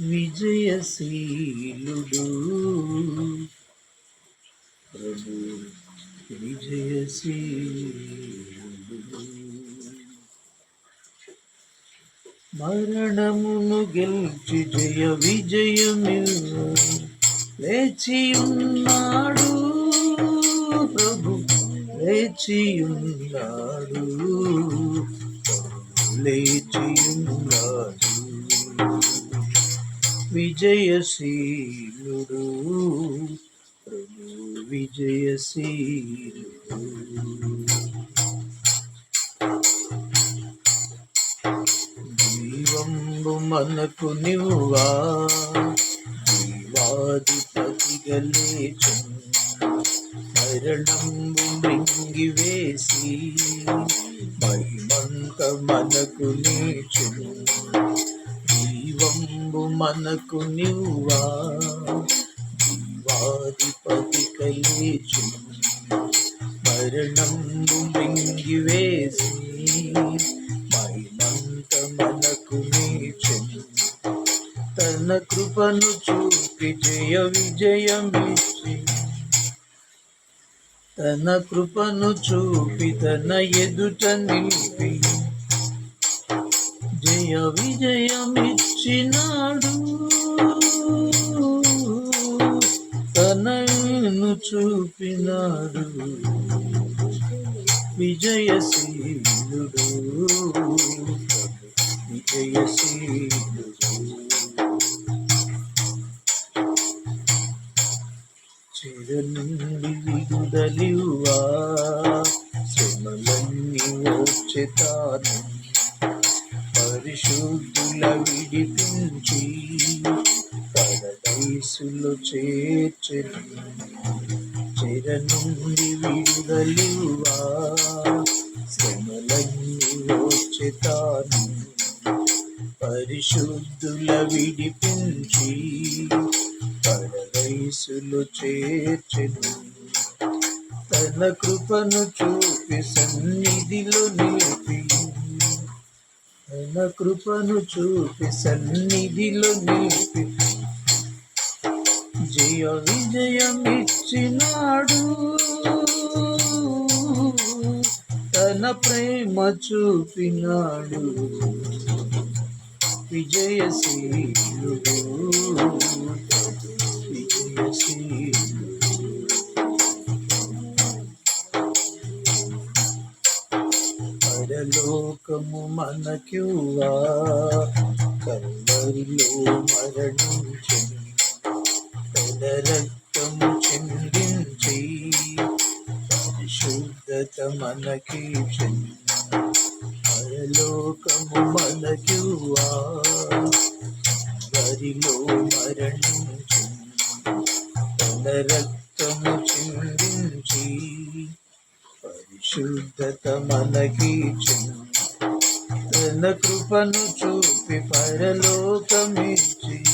విజయశీలుడు. ప్రభు విజయశీలుడు. మరణమును గెలిచి జయ విజయమిల్లు. లేచి ఉన్నాడు ప్రభు లేచి ఉన్నాడు. లేచి ఉన్నాడు. విజయశీలుడు. ప్రభు విజయశీలుడు. జీవంబు మనకు నివ్వా. జీవాధిపతిగా లేచు మరణంబు మృంగి వేసి. మహిమంత మనకు నీచును. జీవంబు మనకు నివ్వా. జీవాధిపతి కలిచు మరణంబు మింగి వేసి మహిమంత మనకు నీచు. తన కృపను చూపి జయ విజయమిచ్చి. తన కృపను చూపి తన ఎదుట నిలిపి. జయ విజయమిచ్చినాడు. తనను చూపినాడు. విజయశీలుడు. విజయశీలుడు. చిరనుండి విడుదలివా? శ్రమలన్నీ వచ్చేతాను పరిశుద్ధుల విడిపించి పరదైసులు చేర్చని చెర నుండి విడుదలివా శ్రమలన్నీ వచ్చేతాను పరిశుద్ధుల విడిపించి పరదైసులు చేర్చను తన కృపను చూపి సన్నిధిలో నిలిపి తన కృపను చూపి సన్నిధిలో నిలిపి జయ విజయమిచ్చినాడు. తన ప్రేమ చూపినాడు. విజయ విజయశీలుడు. పరలోకము మనక్యువా కల్వరిలో మరణించని తన రక్తము చిందించి పరిశుద్ధత మనకి పరలోకము మనక్యువా వరిలో మరణించు తన రక్తము చిందించి శుద్ధత మనకి తన కృపను చూపి పరలోకమిచ్చి.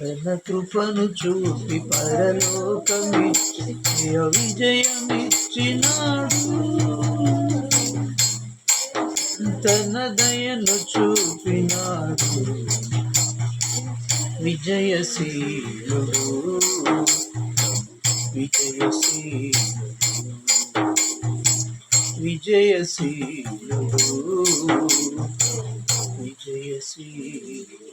తన కృపను చూపి పరలోకమిచ్చి. విజయమిచ్చినాడు. తన దయను చూపినాడు. విజయశీలు విజయశీలు విజయశీలుడు. విజయశీలుడు.